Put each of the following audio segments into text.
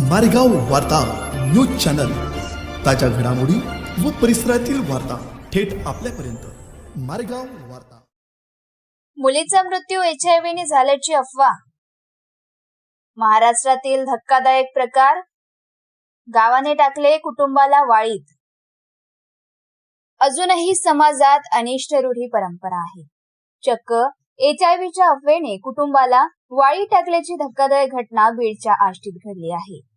मारेगाव वार्ता news channel. ताज्या घडामोडी व परिसरातील वार्ता थेट आपल्यापर्यंत. मारेगाव वार्ता. मुलीचा मृत्यू एचआयव्हीने झाल्याची अफवा. महाराष्ट्रातील धक्कादायक प्रकार गावाने टाकले कुटुंबाला वाळीत. अजूनही समाजात अनिष्ट रूढी परंपरा आहे. चक्क एच आय व्हीच्या अफवेने कुटुंबाला वाळी टाकल्याची धक्कादायक घटना बीडच्या आष्टीत घडली आहे.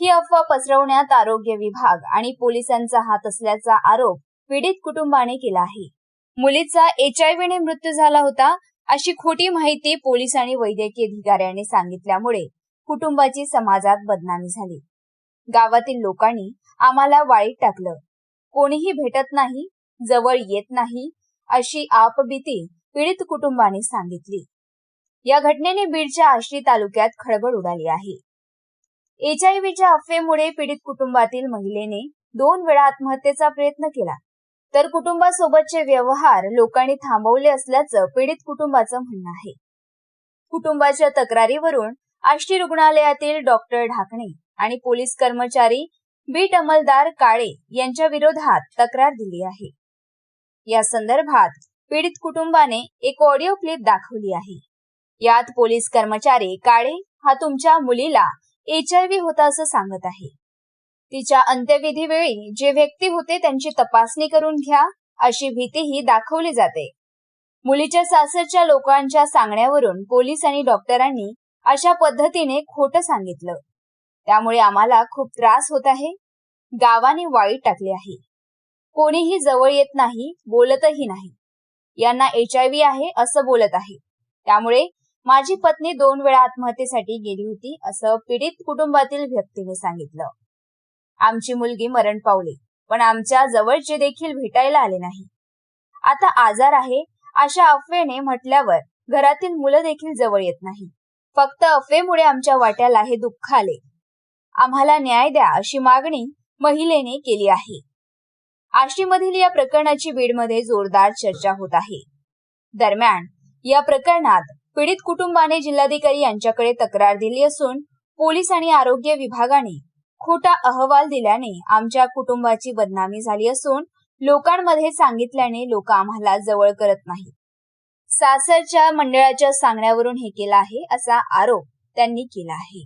ही अफवा पसरवण्यात आरोग्य विभाग आणि पोलिसांचा हात असल्याचा आरोप पीडित कुटुंबाने केला आहे. मुलीचा एचआयव्हीने मृत्यू झाला होता अशी खोटी माहिती पोलीस आणि वैद्यकीय अधिकाऱ्यांनी सांगितल्यामुळे कुटुंबाची समाजात बदनामी झाली. गावातील लोकांनी आम्हाला वाळीत टाकलं. कोणीही भेटत नाही जवळ येत नाही अशी आपबीती पीडित कुटुंबाने सांगितली. या घटनेने बीडच्या आष्टी तालुक्यात खळबळ उडाली आहे. एचआयव्हीच्या अफवेमुळे पीडित कुटुंबातील महिलेने दोन वेळा आत्महत्येचा प्रयत्न केला. तर कुटुंबासोबतचे व्यवहार लोकांनी थांबवले असल्याचं पीडित कुटुंबाचं म्हणणं आहे. कुटुंबाच्या तक्रारीवरून आष्टी रुग्णालयातील डॉक्टर ढाकणे आणि पोलीस कर्मचारी बीट अंमलदार काळे यांच्या विरोधात तक्रार दिली आहे. या संदर्भात पीडित कुटुंबाने एक ऑडिओ क्लिप दाखवली आहे. यात पोलीस कर्मचारी काळे हा तुमच्या मुलीला एचआयव्ही होता असं सांगत आहे. तिच्या अंत्यविधीवेळी जे व्यक्ती होते त्यांची तपासणी करून घ्या अशी भीतीही दाखवली जाते. मुलीच्या सासरच्या लोकांच्या सांगण्यावरून पोलीस आणि डॉक्टरांनी अशा पद्धतीने खोटं सांगितलं. त्यामुळे आम्हाला खूप त्रास होत आहे. गावाने वाईट टाकले आहे. कोणीही जवळ येत नाही बोलतही नाही. यांना एचआयव्ही आहे असं बोलत आहे. त्यामुळे माझी पत्नी दोन वेळा आत्महत्येसाठी गेली होती असं पीडित कुटुंबातील व्यक्तीने सांगितलं. आमची मुलगी मरण पावली पण आमच्या जवळचे देखील भेटायला आले नाही. आता आजार आहे अशा अफवेने म्हटल्यावर घरातील मुलं देखील जवळ येत नाही. फक्त अफवेमुळे आमच्या वाट्याला हे दुःख आले. आम्हाला न्याय द्या अशी मागणी महिलेने केली आहे. आष्टीमधील या प्रकरणाची बीडमध्ये जोरदार चर्चा होत आहे. दरम्यान या प्रकरणात पीडित कुटुंबाने जिल्हाधिकारी यांच्याकडे तक्रार दिली असून पोलीस आणि आरोग्य विभागाने खोटा अहवाल दिल्याने आमच्या कुटुंबाची बदनामी झाली असून लोकांमध्ये सांगितल्याने लोक आम्हाला जवळ करत नाही सासरच्या मंडळाच्या सांगण्यावरून हे केलं आहे असा आरोप त्यांनी केला आहे.